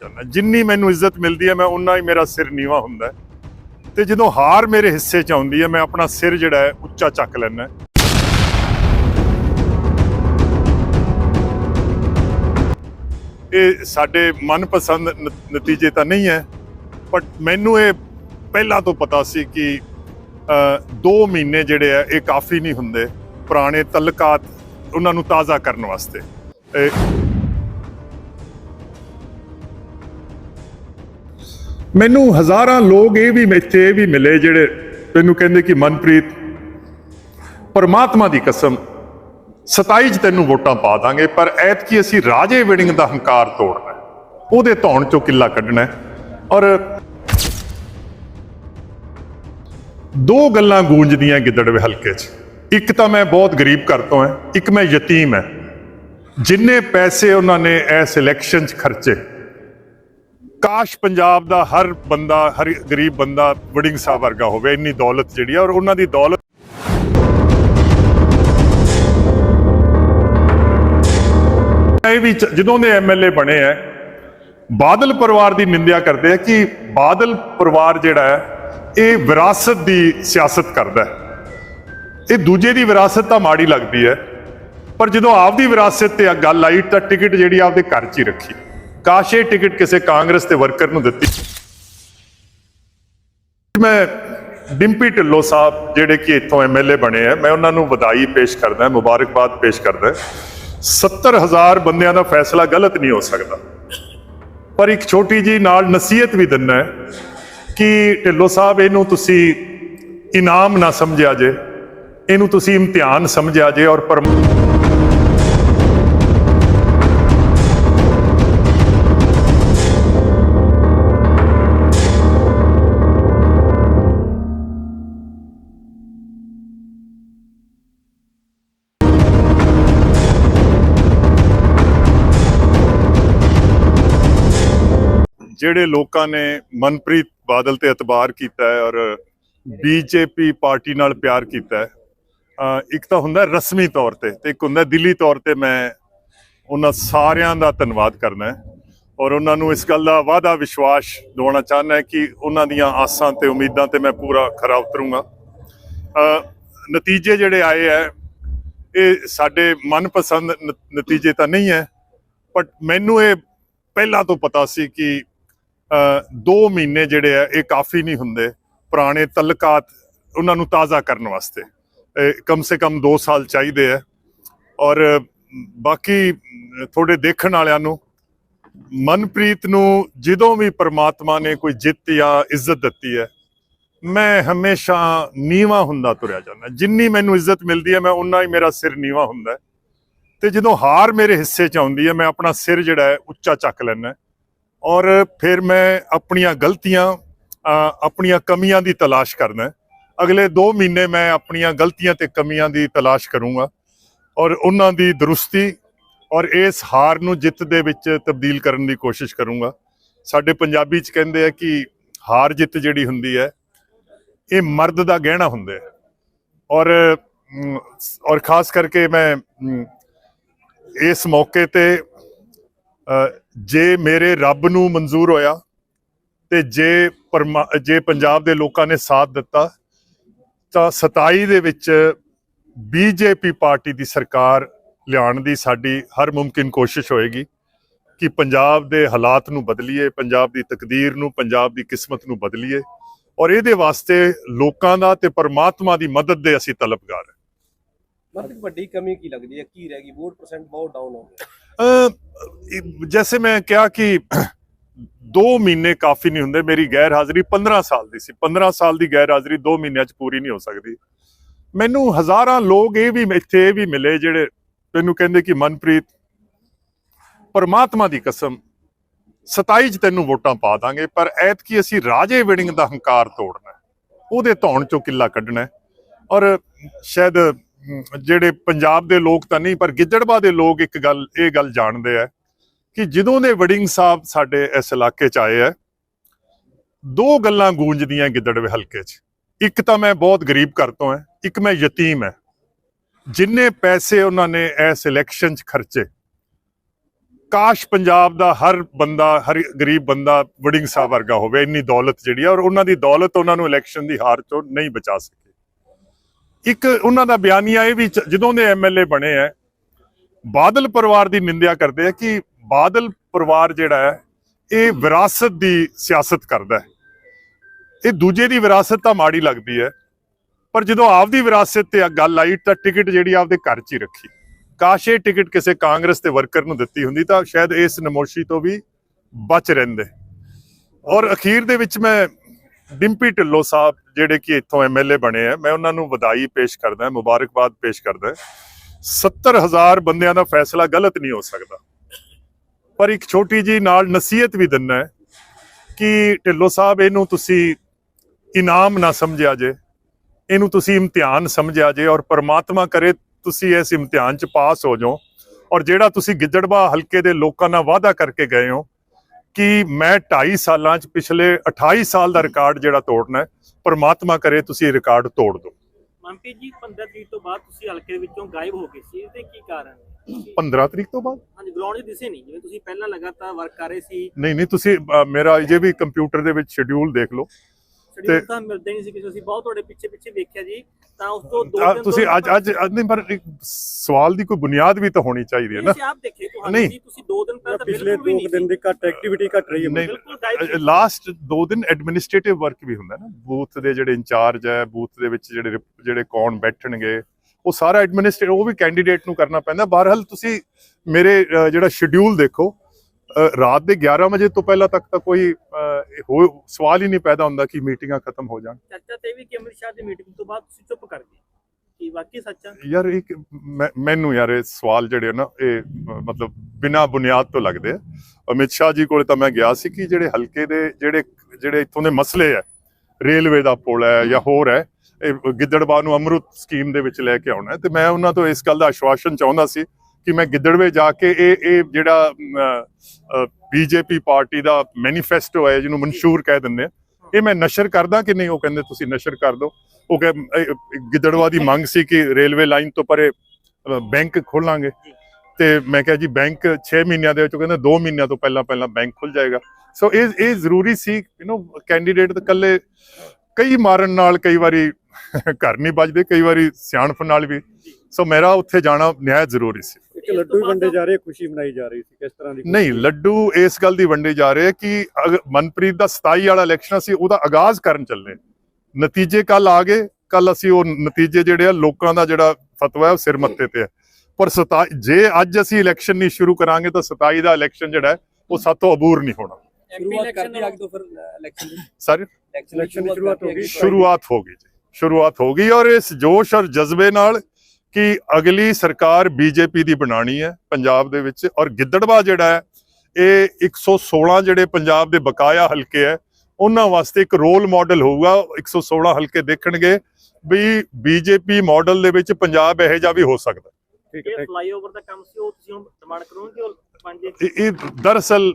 ਜਾਂਦਾ ਜਿੰਨੀ ਮੈਨੂੰ ਇੱਜ਼ਤ ਮਿਲਦੀ ਹੈ, ਮੈਂ ਉਨਾ ਹੀ ਮੇਰਾ ਸਿਰ ਨੀਵਾ ਹੁੰਦਾ ਹੈ। ਤੇ ਜਦੋਂ ਹਾਰ ਮੇਰੇ ਹਿੱਸੇ ਚ ਆਉਂਦੀ ਹੈ, ਮੈਂ ਆਪਣਾ ਸਿਰ ਜਿਹੜਾ ਹੈ, ਉੱਚਾ ਚੱਕ ਲੈਣਾ ਇਹ ਸਾਡੇ ਮਨਪਸੰਦ ਨ- ਨਤੀਜੇ ਤਾਂ ਨਹੀਂ ਹੈ ਬਟ ਮੈਨੂੰ ਇਹ ਪਹਿਲਾਂ ਤੋਂ ਪਤਾ ਸੀ ਕਿ 2 ਮਹੀਨੇ ਜਿਹੜੇ ਆ ਇਹ ਕਾਫੀ ਨਹੀਂ ਹੁੰਦੇ, ਪੁਰਾਣੇ ਤਲਕਾਤ ਉਹਨਾਂ ਨੂੰ ਤਾਜ਼ਾ ਕਰਨ ਵਾਸਤੇ ਮੈਨੂੰ ਹਜ਼ਾਰਾਂ ਲੋਕ ਇਹ ਵੀ ਇੱਥੇ ਇਹ ਵੀ ਮਿਲੇ ਜਿਹੜੇ ਮੈਨੂੰ ਕਹਿੰਦੇ ਕਿ ਮਨਪ੍ਰੀਤ, ਪਰਮਾਤਮਾ ਦੀ ਕਸਮ 27 ਚ ਤੈਨੂੰ ਵੋਟਾਂ ਪਾ ਦਾਂਗੇ, ਪਰ ਐਤਕੀ ਅਸੀਂ ਰਾਜੇ ਵਿੜਿੰਗ ਦਾ ਹੰਕਾਰ ਤੋੜਨਾ ਉਹਦੇ ਧੌਣ ਚੋਂ ਕਿੱਲਾ ਕੱਢਣਾ ਔਰ ਦੋ ਗੱਲਾਂ ਗੂੰਜਦੀਆਂ ਗਿੱਦੜਵੇ ਹਲਕੇ 'ਚ। ਇੱਕ ਤਾਂ ਮੈਂ ਬਹੁਤ ਗਰੀਬ ਘਰ ਤੋਂ ਹਾਂ, ਇੱਕ ਮੈਂ ਯਤੀਮ ਹਾਂ। ਜਿੰਨੇ ਪੈਸੇ ਉਹਨਾਂ ਨੇ ਇਸ ਇਲੈਕਸ਼ਨ 'ਚ ਖਰਚੇ ਕਾਸ਼ ਪੰਜਾਬ ਦਾ ਹਰ ਬੰਦਾ, ਹਰ ਗਰੀਬ ਬੰਦਾ ਵੜਿੰਗ ਸਾਹਿਬ ਵਰਗਾ ਹੋਵੇ, ਇੰਨੀ ਦੌਲਤ ਜਿਹੜੀ ਆ ਔਰ ਉਹਨਾਂ ਦੀ ਦੌਲਤ ਇਹ ਵੀ ਚ- ਜਦੋਂ ਦੇ ਐਮਐਲਏ ਬਣੇ ਐ, ਬਾਦਲ ਪਰਿਵਾਰ ਦੀ ਨਿੰਦਿਆ ਕਰਦੇ ਆ ਕਿ ਬਾਦਲ ਪਰਿਵਾਰ ਜਿਹੜਾ ਹੈ ਇਹ ਵਿਰਾਸਤ ਦੀ ਸਿਆਸਤ ਕਰਦਾ ਹੈ ਇਹ ਦੂਜੇ ਦੀ ਵਿਰਾਸਤ ਤਾਂ ਮਾੜੀ ਲੱਗਦੀ ਹੈ ਪਰ ਜਦੋਂ ਆਪਦੀ ਵਿਰਾਸਤ ਤੇ ਆ ਗੱਲ ਆਈ ਤਾਂ ਟਿਕਟ ਜਿਹੜੀ ਆਪਦੇ ਘਰ 'ਚ ਹੀ ਰੱਖੀ। ਕਾਸ਼ੇ ਟਿਕਟ ਕਿਸੇ ਕਾਂਗਰਸ ਦੇ ਵਰਕਰ ਨੂੰ ਦਿੱਤੀ। ਮੈਂ ਡਿੰਪੀ ਢਿੱਲੋਂ ਸਾਹਿਬ, ਜਿਹੜੇ ਕਿ ਇੱਥੋਂ ਐਮਐਲਏ ਬਣੇ ਆ, ਮੈਂ ਉਹਨਾਂ ਨੂੰ ਵਧਾਈ ਪੇਸ਼ ਕਰਦਾ, ਮੁਬਾਰਕਬਾਦ ਪੇਸ਼ ਕਰਦਾ। 70000 ਬੰਦਿਆਂ ਦਾ ਫੈਸਲਾ ਗਲਤ ਨਹੀਂ ਹੋ ਸਕਦਾ। ਪਰ ਇੱਕ ਛੋਟੀ ਜੀ ਨਾਲ ਨਸੀਹਤ ਵੀ ਦਿੰਨਾ ਹੈ ਕਿ ਢਿੱਲੋਂ ਸਾਹਿਬ, ਇਹਨੂੰ ਤੁਸੀਂ ਇਨਾਮ ਨਾ ਸਮਝਿਆ ਜੇ, ਇਹਨੂੰ ਤੁਸੀਂ ਇਮਤਿਹਾਨ ਸਮਝਿਆ ਜੇ ਔਰ ਪਰਮ ਜਿਹੜੇ ਲੋਕਾਂ ਨੇ ਮਨਪ੍ਰੀਤ ਬਾਦਲ ਤੇ ਇਤਬਾਰ ਕੀਤਾ ਹੈ ਔਰ ਬੀਜੇਪੀ ਪਾਰਟੀ ਨਾਲ ਪਿਆਰ ਕੀਤਾ ਹੈ ਇੱਕ ਤਾਂ ਹੁੰਦਾ ਰਸਮੀ ਤੌਰ ਤੇ ਤੇ ਇੱਕ ਹੁੰਦਾ ਦਿੱਲੀ ਤੌਰ ਤੇ ਮੈਂ ਉਹਨਾਂ ਸਾਰਿਆਂ ਦਾ ਧੰਨਵਾਦ ਕਰਨਾ ਹੈ ਔਰ ਉਹਨਾਂ ਨੂੰ ਇਸ ਗੱਲ ਦਾ ਵਾਅਦਾ ਵਿਸ਼ਵਾਸ ਦਿਵਾਉਣਾ ਚਾਹੁੰਦਾ ਹੈ ਕਿ ਉਹਨਾਂ ਦੀਆਂ ਆਸਾਂ ਤੇ ਉਮੀਦਾਂ ਤੇ ਮੈਂ ਪੂਰਾ ਖਰਾ ਉਤਰੂੰਗਾ। ਨਤੀਜੇ ਜਿਹੜੇ ਆਏ ਹੈ, ਇਹ ਸਾਡੇ ਮਨਪਸੰਦ ਨ- ਨਤੀਜੇ ਤਾਂ ਨਹੀਂ ਹੈ ਬਟ ਮੈਨੂੰ ਇਹ ਪਹਿਲਾਂ ਤੋਂ ਪਤਾ ਸੀ ਕਿ 2 ਮਹੀਨੇ ਜਿਹੜੇ ਆ ਇਹ ਕਾਫੀ ਨਹੀਂ ਹੁੰਦੇ। ਪੁਰਾਣੇ ਤਲਕਾਤ ਉਹਨਾਂ ਨੂੰ ਤਾਜ਼ਾ ਕਰਨ ਵਾਸਤੇ। ਇਹ ਕਮ ਸੇ ਕਮ 2 ਸਾਲ ਚਾਹੀਦੇ ਆ। ਔਰ ਬਾਕੀ ਅ, ਤੁਹਾਡੇ ਦੇਖਣ ਵਾਲਿਆਂ ਨੂੰ ਮਨਪ੍ਰੀਤ ਨੂੰ ਜਦੋਂ ਵੀ ਪਰਮਾਤਮਾ ਨੇ ਕੋਈ ਜਿੱਤ ਜਾਂ ਇੱਜ਼ਤ ਦਿੱਤੀ ਹੈ ਮੈਂ ਹਮੇਸ਼ਾ ਨੀਵਾ ਹੁੰਦਾ ਤੁਰਿਆ ਜਾਂਦਾ। ਜਿੰਨੀ ਮੈਨੂੰ ਇੱਜ਼ਤ ਮਿਲਦੀ ਹੈ ਮੈਂ ਉਨਾ ਹੀ ਮੇਰਾ ਸਿਰ ਨੀਵਾ ਹੁੰਦਾ। ਹੈ। ਤੇ ਜਦੋਂ ਹਾਰ ਮੇਰੇ ਹਿੱਸੇ ਚ ਆਉਂਦੀ ਹੈ ਮੈਂ ਆਪਣਾ ਸਿਰ ਜਿਹੜਾ ਹੈ ਉੱਚਾ ਚੱਕ ਲੈਣਾ ਔਰ ਫਿਰ ਮੈਂ ਆਪਣੀਆਂ ਗਲਤੀਆਂ ਆਪਣੀਆਂ ਕਮੀਆਂ ਦੀ ਤਲਾਸ਼ ਕਰਨਾ ਅਗਲੇ 2 ਮਹੀਨੇ ਮੈਂ ਆਪਣੀਆਂ ਗਲਤੀਆਂ ਤੇ ਕਮੀਆਂ ਦੀ ਤਲਾਸ਼ ਕਰੂੰਗਾ ਔਰ ਉਹਨਾਂ ਦੀ ਦਰੁਸਤੀ ਔਰ ਇਸ ਹਾਰ ਨੂੰ ਜਿੱਤ ਦੇ ਵਿੱਚ ਤਬਦੀਲ ਕਰਨ ਦੀ ਕੋਸ਼ਿਸ਼ ਕਰੂੰਗਾ। ਸਾਡੇ ਪੰਜਾਬੀ ਚ ਕਹਿੰਦੇ ਆ ਕਿ ਹਾਰ ਜਿੱਤ ਜਿਹੜੀ ਹੁੰਦੀ ਹੈ, ਇਹ ਮਰਦ ਦਾ ਗਹਿਣਾ ਹੁੰਦਾ ਹੈ। ਔਰ ਔਰ ਖਾਸ ਕਰਕੇ ਮੈਂ ਇਸ ਮੌਕੇ ਤੇ ਜੇ ਮੇਰੇ ਰੱਬ ਨੂੰ ਮਨਜ਼ੂਰ ਹੋਇਆ ਤੇ ਜੇ ਜੇ ਪੰਜਾਬ ਦੇ ਲੋਕਾਂ ਨੇ ਸਾਥ ਦਿੱਤਾ, ਤਾਂ 27 ਦੇ ਵਿੱਚ ਬੀਜੇਪੀ ਪਾਰਟੀ ਦੀ ਸਰਕਾਰ ਲਿਆਉਣ ਦੀ ਸਾਡੀ ਹਰ ਮੁਮਕਿਨ ਕੋਸ਼ਿਸ਼ ਹੋਏਗੀ ਕਿ ਪੰਜਾਬ ਦੇ ਹਾਲਾਤ ਨੂੰ ਬਦਲੀਏ, ਪੰਜਾਬ ਦੀ ਤਕਦੀਰ ਨੂੰ, ਪੰਜਾਬ ਦੀ ਕਿਸਮਤ ਨੂੰ ਬਦਲੀਏ ਔਰ ਇਹਦੇ ਵਾਸਤੇ ਲੋਕਾਂ ਦਾ ਤੇ ਪਰਮਾਤਮਾ ਦੀ ਮਦਦ ਦੇ ਅਸੀਂ ਤਲਬਗਾਰ ਹਾਂ। ਮਤਲਬ ਵੱਡੀ ਕਮੀ ਕੀ ਲੱਗਦੀ ਹੈ? ਕੀ ਰਹਿ ਗਈ? ਵੋਟ ਪਰਸੈਂਟ ਬਹੁਤ ਡਾਊਨ ਹੋ ਗਿਆ। ਅ, ਇਹ- ਜੈਸੇ ਮੈਂ ਕਿਹਾ ਕਿ 2 ਮਹੀਨੇ ਕਾਫੀ ਨਹੀਂ ਹੁੰਦੇ ਮੇਰੀ ਗੈਰ ਹਾਜ਼ਰੀ 15 ਸਾਲ ਦੀ ਸੀ। 15 ਸਾਲ ਦੀ ਗੈਰ ਹਾਜ਼ਰੀ 2 ਮਹੀਨਿਆਂ ਚ ਪੂਰੀ ਨਹੀਂ ਹੋ ਸਕਦੀ। ਮੈਨੂੰ ਹਜ਼ਾਰਾਂ ਲੋਕ ਇਹ ਵੀ ਇੱਥੇ ਇਹ ਵੀ ਮਿਲੇ ਜਿਹੜੇ ਤੈਨੂੰ ਕਹਿੰਦੇ ਕਿ ਮਨਪ੍ਰੀਤ ਪਰਮਾਤਮਾ ਦੀ ਕਸਮ 27 ਚ ਤੈਨੂੰ ਵੋਟਾਂ ਪਾ ਦਾਂਗੇ ਪਰ ਐਤਕੀ ਅਸੀਂ ਰਾਜੇ ਵਿੜਿੰਗ ਦਾ ਹੰਕਾਰ ਤੋੜਨਾ ਉਹਦੇ ਧੌਣ ਚੋਂ ਕਿੱਲਾ ਕੱਢਣਾ ਔਰ ਸ਼ਾਇਦ ਜਿਹੜੇ ਪੰਜਾਬ ਦੇ ਲੋਕ ਤਾਂ ਨਹੀਂ, ਪਰ ਗਿੱਦੜਬਾ ਦੇ ਲੋਕ ਇੱਕ ਗੱਲ, ਇਹ ਗੱਲ ਜਾਣਦੇ ਆ ਕਿ ਜਦੋਂ ਦੇ ਵੜਿੰਗ ਸਾਹਿਬ ਸਾਡੇ ਇਸ ਇਲਾਕੇ ਚ ਆਏ ਆ, ਦੋ ਗੱਲਾਂ ਗੂੰਜਦੀਆਂ ਗਿੱਦੜਵੇ ਹਲਕੇ 'ਚ। ਇੱਕ ਤਾਂ ਮੈਂ ਬਹੁਤ ਗਰੀਬ ਘਰ ਤੋਂ ਹਾਂ ਇੱਕ ਮੈਂ ਯਤੀਮ ਹਾਂ ਜਿੰਨੇ ਪੈਸੇ ਉਹਨਾਂ ਨੇ ਇਸ ਇਲੈਕਸ਼ਨ 'ਚ ਖਰਚੇ, ਕਾਸ਼ ਪੰਜਾਬ ਦਾ ਹਰ ਬੰਦਾ, ਹਰ ਗਰੀਬ ਬੰਦਾ ਵਡਿੰਗ ਸਾਹਿਬ ਵਰਗਾ ਹੋਵੇ, ਇੰਨੀ ਦੌਲਤ ਜਿਹੜੀ ਆ, ਔਰ ਉਹਨਾਂ ਦੀ ਦੌਲਤ ਉਹਨਾਂ ਨੂੰ ਇਲੈਕਸ਼ਨ ਦੀ ਹਾਰ ਤੋਂ ਨਹੀਂ ਬਚਾ ਸਕੀ। ਇੱਕ ਉਹਨਾਂ ਦਾ ਬਿਆਨੀਆ ਇਹ ਵੀ ਜਦੋਂ ਦੇ ਐਮਐਲਏ ਬਣੇ ਆ ਬਾਦਲ ਪਰਿਵਾਰ ਦੀ ਨਿੰਦਿਆ ਕਰਦੇ ਆ ਕਿ ਬਾਦਲ ਪਰਿਵਾਰ ਜਿਹੜਾ ਹੈ ਇਹ ਵਿਰਾਸਤ ਦੀ ਸਿਆਸਤ ਕਰਦਾ ਹੈ ਇਹ ਦੂਜੇ ਦੀ ਵਿਰਾਸਤ ਤਾਂ ਮਾੜੀ ਲੱਗਦੀ ਹੈ ਪਰ ਜਦੋਂ ਆਪਦੀ ਵਿਰਾਸਤ ਤੇ ਗੱਲ ਆਈ ਤਾਂ ਟਿਕਟ ਜਿਹੜੀ ਆਪਦੇ ਘਰ 'ਚ ਹੀ ਰੱਖੀ। ਕਾਸ਼ ਇਹ ਟਿਕਟ ਕਿਸੇ ਕਾਂਗਰਸ ਦੇ ਵਰਕਰ ਨੂੰ ਦਿੱਤੀ ਹੁੰਦੀ ਤਾਂ ਸ਼ਾਇਦ ਇਸ ਨਮੋਸ਼ੀ ਤੋਂ ਵੀ ਬਚ ਰਹਿੰਦੇ। ਔਰ ਅਖੀਰ ਦੇ ਵਿੱਚ ਮੈਂ ਡਿੰਪੀ ਢਿੱਲੋਂ ਸਾਹਿਬ ਜਿਹੜੇ ਕਿ ਇੱਥੋਂ ਐਮਐਲਏ ਬਣੇ ਆ, ਮੈਂ ਉਹਨਾਂ ਨੂੰ ਵਧਾਈ ਪੇਸ਼ ਕਰਦਾ, ਮੁਬਾਰਕਬਾਦ ਪੇਸ਼ ਕਰਦਾ। 70000 ਬੰਦਿਆਂ ਦਾ ਫੈਸਲਾ ਗਲਤ ਨਹੀਂ ਹੋ ਸਕਦਾ। ਪਰ ਇੱਕ ਛੋਟੀ ਜੀ ਨਾਲ ਨਸੀਹਤ ਵੀ ਦਿੰਨਾ ਹੈ ਕਿ ਢਿੱਲੋਂ ਸਾਹਿਬ, ਇਹਨੂੰ ਤੁਸੀਂ ਇਨਾਮ ਨਾ ਸਮਝਿਆ ਜੇ, ਇਹਨੂੰ ਤੁਸੀਂ ਇਮਤਿਹਾਨ ਸਮਝਿਆ ਜੇ ਔਰ ਪਰਮਾਤਮਾ ਕਰੇ ਤੁਸੀਂ ਇਸ ਇਮਤਿਹਾਨ ਚ ਪਾਸ ਹੋ ਜਾਓ ਔਰ ਜਿਹੜਾ ਤੁਸੀਂ ਗਿੱਦੜਬਾ ਹਲਕੇ ਦੇ ਲੋਕਾਂ ਨਾਲ ਵਾਅਦਾ ਕਰਕੇ ਗਏ ਹੋ ਕਿ ਮੈਂ 2.5 ਸਾਲਾਂ ਚ ਪਿਛਲੇ 28 ਸਾਲ ਦਾ ਰਿਕਾਰਡ ਜਿਹੜਾ ਤੋੜਨਾ ਹੈ ਪ੍ਰਮਾਤਮਾ ਕਰੇ ਤੁਸੀਂ ਰਿਕਾਰਡ ਤੋੜ ਦਿਓ। ਮੰਪੀ ਜੀ 15 ਤਰੀਕ ਤੋਂ ਬਾਅਦ ਤੁਸੀਂ ਹਲਕੇ ਦੇ ਵਿੱਚੋਂ ਗਾਇਬ ਹੋ ਗਏ ਸੀ ਇਹਦੇ ਕੀ ਕਾਰਨ ਹੈ? 15 ਤਰੀਕ ਤੋਂ ਬਾਅਦ? ਹਾਂਜੀ ਗਰਾਊਂਡ 'ਚ ਦਿਸੇ ਨਹੀਂ ਜਿਵੇਂ ਤੁਸੀਂ ਪਹਿਲਾਂ ਲਗਾਤਾਰ ਵਰਕ ਕਰ ਰਹੇ ਸੀ। ਨਹੀਂ ਨਹੀਂ ਤੁਸੀਂ ਮੇਰਾ ਅਜੇ ਵੀ ਕੰਪਿਊਟਰ ਦੇ ਵਿੱਚ ਸ਼ਡਿਊਲ ਦੇਖ ਲਓ। ਸ਼ਡਿਊਲ ਤਾਂ ਮਿਲਦੇ ਨਹੀਂ ਸੀ ਕਿ ਤੁਸੀਂ ਬਹੁਤ ਤੁਹਾਡੇ ਪਿੱਛੇ ਪਿੱਛੇ ਵੇਖਿਆ ਜੀ। ਤਾਂ ਉਸ ਤੋਂ ਦੋ ਦਿਨ ਤੁਸੀਂ ਅੱਜ ਅੱਜ ਅੱਜ ਨਹੀਂ ਪਰ ਇੱਕ ਸਵਾਲ ਦੀ ਕੋਈ ਬੁਨਿਆਦ ਵੀ ਤਾਂ ਹੋਣੀ ਚਾਹੀਦੀ ਹੈ ਨਾ। ਤੁਸੀਂ ਆਪ ਦੇਖੇ ਤੁਹਾਨੂੰ। ਜੀ ਤੁਸੀਂ ਦੋ ਦਿਨ ਪਹਿਲਾਂ ਤਾਂ ਪਿਛਲੇ ਬਿਲਕੁਲ ਵੀ ਦੋ ਦਿਨ ਦੀ ਘੱਟ ਐਕਟੀਵਿਟੀ ਘਟ ਰਹੀ ਹੈ ਬਿਲਕੁਲ। ਲਾਸਟ ਦੋ ਦਿਨ ਐਡਮਿਨਿਸਟ੍ਰੇਟਿਵ ਵਰਕ ਵੀ ਹੁੰਦਾ ਨਾ। ਬੂਥ ਦੇ ਜਿਹੜੇ ਇੰਚਾਰਜ ਹੈ ਬੂਥ ਦੇ ਵਿੱਚ ਜਿਹੜੇ ਜਿਹੜੇ ਕੌਣ ਬੈਠਣਗੇ ਉਹ ਸਾਰਾ ਐਡਮਿਨਿਸਟ੍ਰੇਟ ਉਹ ਵੀ ਕੈਂਡੀਡੇਟ ਨੂੰ ਕਰਨਾ ਪੈਂਦਾ। ਬਹਰਹਾਲ ਤੁਸੀਂ ਮੇਰੇ ਜਿਹੜਾ ਸ਼ਡਿਊਲ ਦੇਖੋ ਰਾਤ ਦੇ 11 ਵਜੇ ਤੋਂ ਪਹਿਲਾਂ ਤੱਕ ਤਾਂ ਕੋਈ ਸਵਾਲ ਹੀ ਨਹੀਂ ਪੈਦਾ ਹੁੰਦਾ ਕਿ ਮੀਟਿੰਗਾਂ ਖਤਮ ਹੋ ਜਾਣ। ਚਰਚਾ ਤੇ ਵੀ ਕਿ ਅਮਿਤ ਸ਼ਾਹ ਦੀ ਮੀਟਿੰਗ ਤੋਂ ਬਾਅਦ ਤੁਸੀਂ ਚੁੱਪ ਕਰ ਗਏ। ਕੀ ਵਾਕਈ ਸੱਚ ਯਾਰ ਇੱਕ ਮੈਨੂੰ ਯਾਰ ਇਹ ਸਵਾਲ ਜਿਹੜੇ ਨਾ ਇਹ ਮਤਲਬ ਬਿਨਾ ਬੁਨਿਆਦ ਤੋਂ ਲੱਗਦੇ ਆ। ਅਮਿਤ ਸ਼ਾਹ ਜੀ ਕੋਲੇ ਤਾਂ ਮੈਂ ਗਿਆ ਸੀ ਕਿ ਜਿਹੜੇ ਹਲਕੇ ਦੇ ਜਿਹੜੇ ਜਿਹੜੇ ਇੱਥੋਂ ਦੇ ਮਸਲੇ ਆ ਰੇਲਵੇ ਦਾ ਪੁਲ ਹੈ ਜਾਂ ਹੋਰ ਹੈ ਇਹ ਗਿੱਦੜਬਾਹ ਨੂੰ ਅਮਰੁਤ ਸਕੀਮ ਦੇ ਵਿੱਚ ਲੈ ਕੇ ਆਉਣਾ ਤੇ ਮੈਂ ਉਹਨਾਂ ਤੋਂ ਇਸ ਗੱਲ ਦਾ ਆਸ਼ਵਾਸਨ ਚਾਹੁੰਦਾ ਸੀ ਕਿ ਮੈਂ ਗਿੱਦੜਵੇ ਜਾ ਕੇ ਇਹ ਇਹ ਜਿਹੜਾ ਬੀਜੇਪੀ ਪਾਰਟੀ ਦਾ ਮੈਨੀਫੈਸਟੋ ਹੈ, ਜਿਹਨੂੰ ਮਨਸ਼ੂਰ ਕਹਿ ਦਿੰਦੇ ਆ, ਇਹ ਮੈਂ ਨਸ਼ਰ ਕਰਦਾ ਕਿ ਨਹੀਂ? ਉਹ ਕਹਿੰਦੇ ਤੁਸੀਂ ਨਸ਼ਰ ਕਰ ਦਿਓ। ਉਹ ਕਹੇ, ਇਹ ਗਿੱਦੜਵਾ ਦੀ ਮੰਗ ਸੀ ਕਿ ਰੇਲਵੇ ਲਾਈਨ ਤੋਂ ਪਰੇ ਬੈਂਕ ਖੋਲਾਂਗੇ। ਤੇ ਮੈਂ ਕਿਹਾ ਜੀ, ਬੈਂਕ 6 ਮਹੀਨਿਆਂ ਦੇ ਵਿੱਚ ਕਹਿੰਦੇ 2 ਮਹੀਨਿਆਂ ਤੋਂ ਪਹਿਲਾਂ ਪਹਿਲਾਂ ਬੈਂਕ ਖੁੱਲ ਜਾਏਗਾ। ਸੋ ਇਹ ਇਹ ਜ਼ਰੂਰੀ ਸੀ ਯੂ نو ਕੈਂਡੀਡੇਟ ਤਾਂ ਇਕੱਲੇ ਕਈ ਮਾਰਨ ਨਾਲ ਕਈ ਵਾਰੀ ਘਰ ਨਹੀਂ ਵੱਜਦੇ, ਕਈ ਵਾਰੀ ਸਿਆਣਪ ਨਾਲ ਵੀ। ਸੋ ਮੇਰਾ ਉੱਥੇ ਜਾਣਾ ਨਿਆਇ ਜ਼ਰੂਰੀ ਸੀ। ਇੱਕ ਲੱਡੂ ਵੀ ਵੰਡੇ ਜਾ ਰਹੇ ਖੁਸ਼ੀ ਮਨਾਈ ਜਾ ਰਹੀ ਸੀ ਕਿਸ ਤਰ੍ਹਾਂ ਦੀ ਨਹੀਂ ਲੱਡੂ ਇਸ ਗੱਲ ਦੀ ਵੰਡੇ ਜਾ ਰਹੇ ਕਿ ਮਨਪ੍ਰੀਤ ਦਾ 27 ਵਾਲਾ ਇਲੈਕਸ਼ਨ ਸੀ ਉਹਦਾ ਆਗਾਜ਼ ਕਰਨ ਚੱਲੇ। ਨਤੀਜੇ ਕੱਲ ਆ ਗਏ ਕੱਲ ਅਸੀਂ ਉਹ ਨਤੀਜੇ ਜਿਹੜੇ ਆ ਲੋਕਾਂ ਦਾ ਜਿਹੜਾ ਫਤਵਾ ਹੈ ਉਹ ਸਿਰ ਮੱਥੇ ਤੇ ਹੈ। ਪਰ 27 ਜੇ ਅੱਜ ਅਸੀਂ ਇਲੈਕਸ਼ਨ ਨਹੀਂ ਸ਼ੁਰੂ ਕਰਾਂਗੇ ਤਾਂ 27 ਦਾ ਇਲੈਕਸ਼ਨ ਜਿਹੜਾ ਉਹ ਸਾਤੋਂ ਅਬੂਰ ਨਹੀਂ ਹੋਣਾ। ਸ਼ੁਰੂਆਤ ਕਰਦੀ ਅੱਗ ਤੋਂ ਫਿਰ ਇਲੈਕਸ਼ਨ ਦੀ। ਸਾਰੇ Election ਦੀ ਸ਼ੁਰੂਆਤ ਹੋ ਗਈ। ਸ਼ੁਰੂਆਤ ਹੋ ਗਈ। ਜੀ ਸ਼ੁਰੂਆਤ ਹੋ ਗਈ ਔਰ ਇਸ ਜੋਸ਼ ਔਰ ਜਜ਼ਬੇ ਨਾਲ ਕਿ ਅਗਲੀ ਸਰਕਾਰ ਬੀਜੇਪੀ ਦੀ ਬਣਾਣੀ ਹੈ ਪੰਜਾਬ ਦੇ ਵਿੱਚ ਔਰ ਗਿੱਦੜਵਾ ਜਿਹੜਾ ਹੈ ਇਹ 116 ਜਿਹੜੇ ਪੰਜਾਬ ਦੇ ਬਕਾਇਆ ਹਲਕੇ ਹੈ ਉਹਨਾਂ ਵਾਸਤੇ ਇੱਕ ਰੋਲ ਮਾਡਲ ਹੋਊਗਾ 116 ਹਲਕੇ ਦੇਖਣਗੇ ਵੀ ਬੀਜੇਪੀ ਮਾਡਲ ਦੇ ਵਿੱਚ ਪੰਜਾਬ ਇਹੋ ਜਿਹਾ ਵੀ ਹੋ ਸਕਦਾ ਠੀਕ ਹੈ ਇਹ thank ਫਲਾਈਓਵਰ ਦਾ ਕੰਮ ਸੀ ਉਹ ਤੁਸੀਂ ਹੁਣ ਡਿਮਾਂਡ ਕਰੋਗੇ ਉਹ ਪੰਜ ਇਹ ਇਹ ਦਰਅਸਲ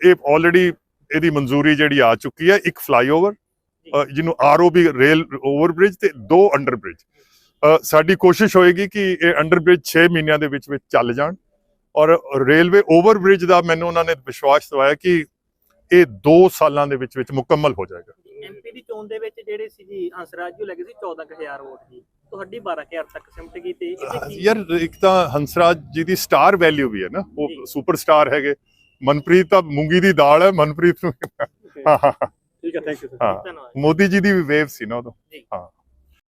ਇਹ ਆਲਰੇਡੀ ਇਹਦੀ ਮਨਜ਼ੂਰੀ ਜਿਹੜੀ ਆ ਚੁੱਕੀ ਹੈ ਇੱਕ ਫਲਾਈਓਵਰ ਜਿਹਨੂੰ ਆਰਓਬੀ ਰੇਲ ਓਵਰ ਬ੍ਰਿਜ ਤੇ ਦੋ ਅੰਡਰ ਬ੍ਰਿਜ ਸਾਡੀ ਕੋਸ਼ਿਸ਼ ਹੋਏਗੀ ਕਿ ਇਹ ਅੰਡਰ ਬ੍ਰਿਜ 6 ਮਹੀਨਿਆਂ ਦੇ ਵਿੱਚ ਵਿੱਚ ਚੱਲ ਜਾਣ। ਔਰ ਰੇਲਵੇ ਓਵਰ ਬ੍ਰਿਜ ਦਾ ਮੈਨੂੰ ਉਹਨਾਂ ਨੇ ਵਿਸ਼ਵਾਸ ਦਿਵਾਇਆ ਕਿ ਇਹ 2 ਸਾਲਾਂ ਦੇ ਵਿੱਚ ਵਿੱਚ ਮੁਕੰਮਲ ਹੋ ਜਾਏਗਾ। ਐਮਪੀ ਦੀ ਚੋਣ ਦੇ ਵਿੱਚ ਜਿਹੜੇ ਸੀ ਜੀ ਹੰਸਰਾਜ ਜੀ ਲੱਗੇ ਸੀ 14000 ਵੋਟ ਜੀ। ਤੁਹਾਡੀ 12000 ਤੱਕ ਸਿਮਟ ਗਈ ਤੇ ਯਾਰ ਇੱਕ ਤਾਂ ਹੰਸਰਾਜ ਜੀ ਦੀ ਸਟਾਰ ਵੈਲਿਊ ਵੀ ਹੈ ਨਾ। ਉਹ ਸੁਪਰ ਸਟਾਰ ਹੈਗੇ। ਮਨਪ੍ਰੀਤ ਤਾਂ ਮੂੰਗੀ ਦੀ ਦਾਲ ਹੈ ਮਨਪ੍ਰੀਤ ਨੂੰ ਹਾਂ ਠੀਕ ਹੈ ਥੈਂਕ ਯੂ ਧੰਨਵਾਦ। ਮੋਦੀ ਜੀ ਦੀ ਵੀ ਵੇਵ ਸੀ ਨਾ ਉਦੋਂ। ਹਾਂ।